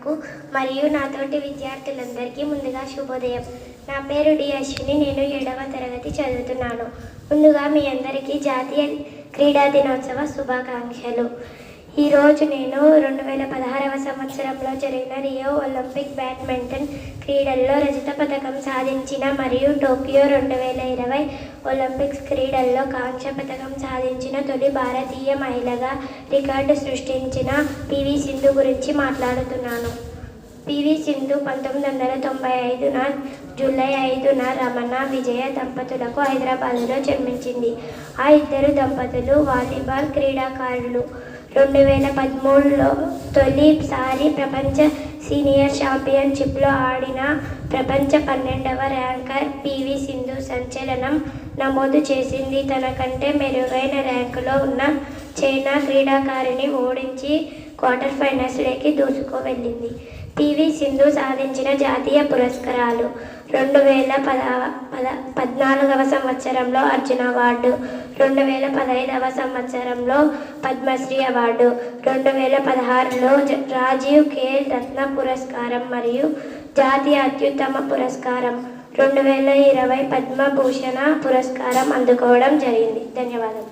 నాకు మరియు నాతోటి విద్యార్థులందరికీ ముందుగా శుభోదయం. నా పేరు డి అశ్విని నేను ఏడవ తరగతి చదువుతున్నాను. ముందుగా మీ అందరికీ జాతీయ క్రీడా దినోత్సవ శుభాకాంక్షలు. ఈరోజు నేను రెండు వేల పదహారవ సంవత్సరంలో జరిగిన రియో ఒలింపిక్ బ్యాడ్మింటన్ క్రీడల్లో రజత పథకం సాధించిన మరియు టోక్యో రెండు వేల ఇరవై ఒలింపిక్స్ క్రీడల్లో కాంస్య పథకం సాధించిన తొలి భారతీయ మహిళగా రికార్డు సృష్టించిన పివి సింధు గురించి మాట్లాడుతున్నాను. పివి సింధు పంతొమ్మిది వందల తొంభై ఐదున జూలై ఐదున రమణ విజయ దంపతులకు హైదరాబాదులో జన్మించింది. ఆ ఇద్దరు దంపతులు వాలీబాల్ క్రీడాకారులు. రెండు వేల పదమూడులో తొలిసారి ప్రపంచ సీనియర్ ఛాంపియన్షిప్లో ఆడిన ప్రపంచ పన్నెండవ ర్యాంకర్ పివి సింధు సంచలనం నమోదు చేసింది. తనకంటే మెరుగైన ర్యాంకులో ఉన్న చైనా క్రీడాకారిని ఓడించి క్వార్టర్ ఫైనల్స్లోకి దూసుకువెళ్ళింది. పివి సింధు సాధించిన జాతీయ పురస్కారాలు రెండు వేల పద పద పద్నాలుగవ సంవత్సరంలో అర్జున అవార్డు రెండు వేల పదహైదవ సంవత్సరంలో పద్మశ్రీ అవార్డు రెండు వేల పదహారులో రాజీవ్ కే. రత్న పురస్కారం మరియు జాతీయ అత్యుత్తమ పురస్కారం రెండు వేల ఇరవై పద్మభూషణ పురస్కారం అందుకోవడం జరిగింది. ధన్యవాదాలు